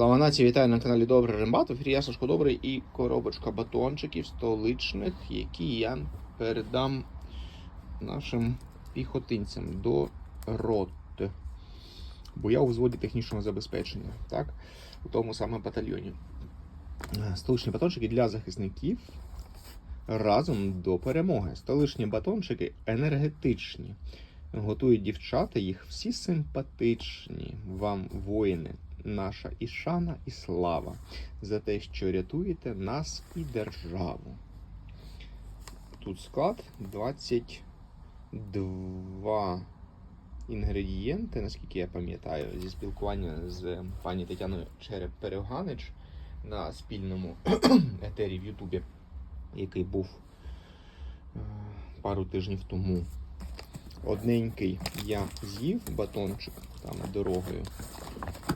Слава нації, вітаю на каналі Добрий Рембат. В ефірі я Сашко Добрий і коробочка батончиків столичних, які я передам нашим піхотинцям до роти. Бо я у взводі технічного забезпечення, так? У тому саме батальйоні. Столичні батончики для захисників разом до перемоги. Столичні батончики енергетичні. Готують дівчата, їх всі симпатичні. Вам воїни, наша і шана, і слава за те, що рятуєте нас і державу. Тут склад 22 інгредієнти, наскільки я пам'ятаю, зі спілкування з пані Тетяною Череп Переганич на спільному етері в Ютубі, який був е, пару тижнів тому. Одненький я з'їв батончик там дорогою,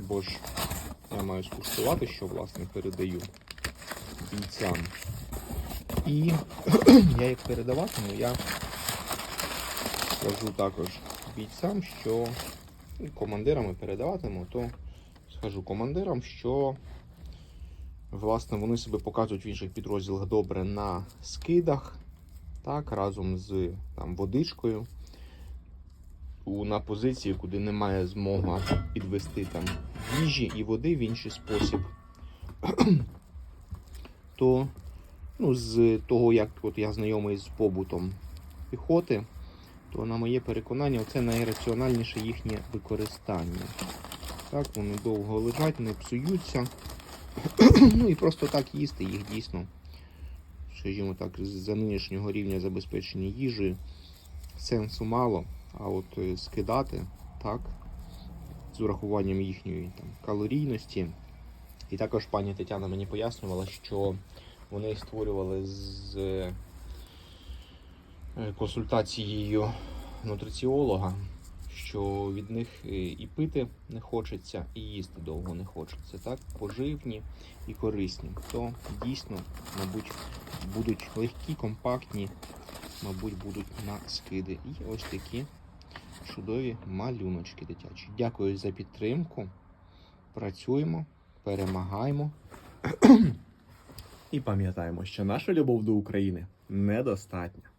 бо ж я маю скуштувати, що власне передаю бійцям. І я як передаватиму, я скажу також бійцям, що командирами передаватиму, то скажу командирам, що власне вони себе показують в інших підрозділах добре на скидах, так, разом з там, водичкою на позиції, куди немає змога підвести там їжі і води в інший спосіб, то ну, з того, як от я знайомий з побутом піхоти, то на моє переконання, це найраціональніше їхнє використання. Так, вони довго лежать, не псуються. ну і просто так їсти їх дійсно, скажімо так, за нинішнього рівня забезпечення їжею сенсу мало. А от е, скидати так, з урахуванням їхньої там, калорійності. І також пані Тетяна мені пояснювала, що вони створювали з е, консультацією нутриціолога, що від них е, і пити не хочеться, і їсти довго не хочеться. Так, поживні і корисні. То дійсно, мабуть, будуть легкі, компактні, мабуть, будуть на скиди. І ось такі чудові малюночки дитячі. Дякую за підтримку. Працюємо, перемагаємо. І пам'ятаємо, що наша любов до України недостатня.